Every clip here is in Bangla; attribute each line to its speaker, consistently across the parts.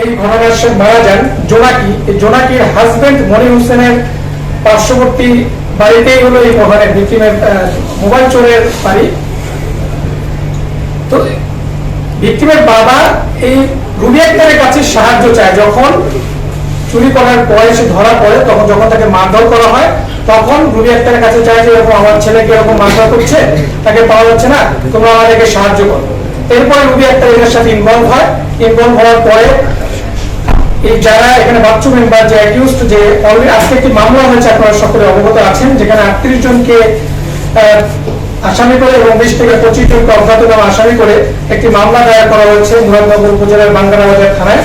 Speaker 1: এই ঘটনার সে মারা যান জোনাকি। এই জোনাকির হাজবেন্ড মনির হোসেনের পার্শ্ববর্তী বাড়িতেই হলো এই ঘটনার ভিক্টিমের মোবাইল চোরের বাড়ি। তো ভিক্টিমের বাবা এই রুবি আক্তারের কাছে সাহায্য চায়। যখন চুরি করার পরে, সে ধরা পড়ে, তখন যখন তাকে মারধর করা হয়, তখন রুবি আক্তারের কাছে চায় যে, এরকম আমার ছেলেকে এরকম মারধর করছে? তাকে পাওয়া যাচ্ছে না। তোমরা আমাদেরকে সাহায্য করো। এরপরে রুবি আক্তার এদের সাথে ইনভলভ হয়। ইনভলভ হওয়ার পরে এই যারা এখানে বাচ্চু মেম্বার যে অ্যাকিউজড যে অলরেডি আজকে একটি মামলা হয়েছে, আপনারা সকলে অবগত আছেন, যেখানে আটত্রিশ জনকে আসামি করে এবং বিশ থেকে পঁচিশ জনকে আসামি করে একটি মামলা দায়ের করা হয়েছে মুরাদনগর উপজেলার থানায়।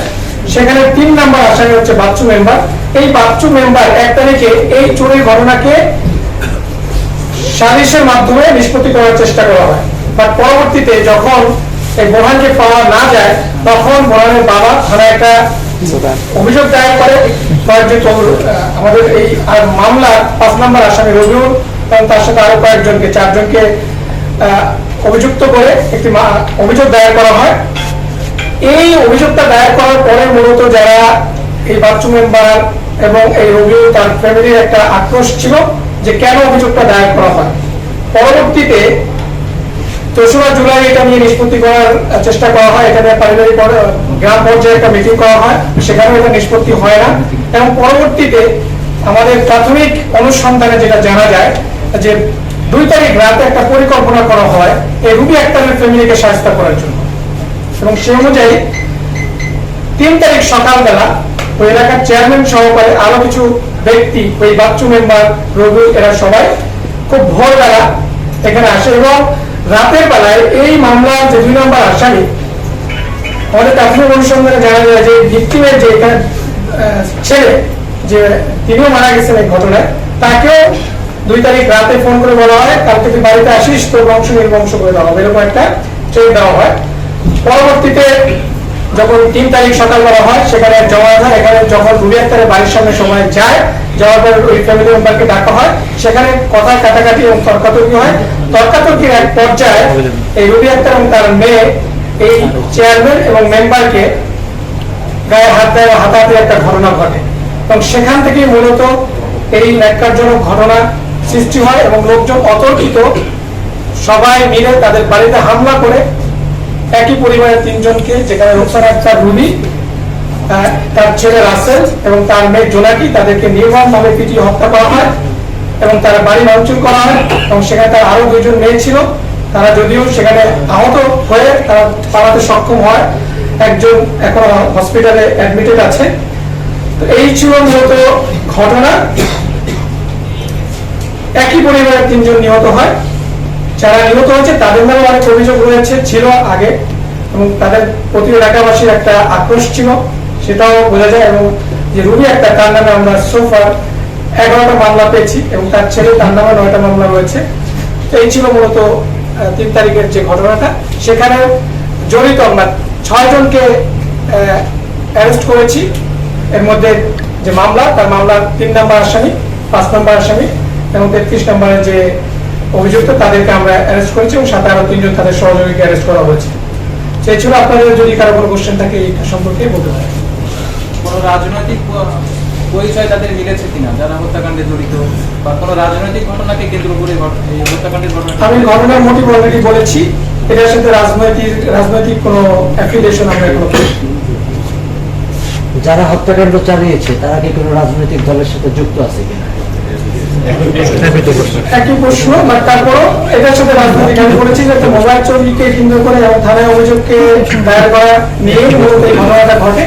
Speaker 1: সেখানে তিন নাম্বার আসামি হচ্ছে বাচ্চু মেম্বার এই বাচ্চু মেম্বার এক তারিখে এই চুরির ঘটনাকে মাধ্যমে নিষ্পত্তি করার চেষ্টা করা হয়। বাট পরবর্তীতে যখন এই পাওয়া না যায়, তখন বোরহানের বাবা থানায় একটা অভিযোগ দায়ের করে কয়েকজন আমাদের এই আর মামলার পাঁচ নম্বর আসামি রবিউল এবং তার সাথে আরও কয়েকজনকে চারজনকে অভিযুক্ত করে একটি অভিযোগ দায়ের করা হয়। এই অভিযোগটা দায়ের করার পরে মূলত যারা এই বাচ্চু মেম্বার এবং এই রবিউল তার ফ্যামিলির একটা আক্রোশ ছিল যে কেন অভিযোগটা দায়ের করা হয়। পরবর্তীতে চৌষট্টি জুলাই এটা নিয়ে নিষ্পত্তি করার চেষ্টা করা হয়। এখানে পারিবারিক গ্রাম পর্যায়ে একটা মিটিং করা হয়। সেখানেও এটা নিষ্পত্তি হয় না। এবং পরবর্তীতে আমাদের প্রাথমিক অনুসন্ধানে যেটা জানা যায়, যে দুই তারিখ রাতে একটা পরিকল্পনা করা হয় এই রুবি আক্তারের ফ্যামিলিকে সাহায্য করার জন্য। এবং সে অনুযায়ী তিন তারিখ সকালবেলা ওই এলাকার চেয়ারম্যান সহকারে আরও কিছু ব্যক্তি, ওই বাচ্চু মেম্বার রবি এরা সবাই খুব ভোরবেলা এখানে আসে। এবং রাতের বেলায় এই মামলার যে দুই নম্বর আসামি অনেক প্রাথমিক অনুসন্ধানে জানা যায় যে ভিক্টিমের যে ছেলে, যে তিনিও মারা গেছেন এই ঘটনায় তাকে দুই তারিখ রাতে ফোন করে বলা হয় কালকে তুই বাড়িতে আসিস, তোর বংশ নির্বংশ করে দেওয়া হবে, এরকম একটা ট্রেন দেওয়া হয়। পরবর্তীতে যখন তিন তারিখ সকালবেলা হয়, সেখানে জমা হয় এখানে যখন রুবি বাড়ির সামনে সময় যায় যাওয়ার পর ওই ফ্যামিলি মেম্বারকে ডাকা হয়। সেখানে কাটাকাটি এবং তর্কাতর্কি হয়। তর্কাতর্কির এক পর্যায়ে এই এবং তার মেয়ে এই চেয়ারম্যান এবং মেম্বারকে গায়ে হাত দেয় হাতাহাতি একটা ঘটনা ঘটে। এবং সেখান থেকেই মূলত এই ন্যাক্কারজনক ঘটনা সৃষ্টি হয় এবং লোকজন অতর্কিত সবাই মিলে তাদের বাড়িতে হামলা করে একই পরিবারের তিনজনকে যেখানে রোকসান আক্তার আহ, তার ছেলে রাসেল এবং তার মেয়ে জোনাকি তাদেরকে নির্মমভাবে পিটিয়ে হত্যা করা হয় এবং তারা বাড়ি ভাঙচুর করা হয় এবং সেখানে তার আরও দুইজন মেয়ে ছিল। তারা যদিও সেখানে আহত হয়ে তারা পালাতে সক্ষম হয় একজন এখন হসপিটালে অ্যাডমিটেড আছে। তো এই ছিল মূলত ঘটনা। একই পরিবারের তিনজন নিহত হয়। যারা নিহত হয়েছে, তাদের নামে অনেক অভিযোগ রয়েছে ছিল আগে, এবং তাদের প্রতি এলাকাবাসীর একটা আক্রোশ ছিল, সেটাও বোঝা যায়, এবং যে রুবি একটা, তার নামে আমরা সোফার এগারোটা মামলা পেয়েছি, এবং তার ছেলে, তার নামে নয়টা মামলা রয়েছে। তো এই ছিল মূলত তিন তারিখের যে ঘটনাটা। সেখানে জড়িত আমরা ছয় জনকে অ্যারেস্ট করেছি। এর মধ্যে যে মামলা, তার মামলার তিন নম্বর আসামি, পাঁচ নম্বর আসামি, এবং তেত্রিশ নম্বরের যে অভিযুক্ত তাদেরকে আমরা অ্যারেস্ট করেছি এবং সাথে আরও তিনজন তাদের সহযোগীকে অ্যারেস্ট করা হয়েছে। সেই ছিল আপনাদের যদি কারও কোনো কোশ্চেন থাকে এই সম্পর্কে বলতে পারেন।
Speaker 2: কোনো রাজনৈতিক পরিচয় তাদের মিলেছে কিনা? যারা হত্যাকাণ্ডে জড়িত বা কোনো রাজনৈতিক ঘটনাকে কেন্দ্র করে হত্যাকাণ্ডের ঘটনা
Speaker 1: আমি ঘটনার মোটিভ অলরেডি বলেছি। এটার সাথে রাজনৈতিক রাজনৈতিক কোনো অ্যাফিলিয়েশন আমরা এখনও
Speaker 3: যারা হত্যাকাণ্ড চালিয়েছে তারা কি কোনো রাজনৈতিক দলের সাথে যুক্ত আছে কিনা?
Speaker 1: একই প্রশ্ন, বাট তারপরও এটার সাথে রাজনৈতিক আমি বলেছি যে মোবাইল চুরিকে কেন্দ্র করে থানায় অভিযোগকে দায়ের করা নিয়েই মূলত এই ঘটনাটা ঘটে।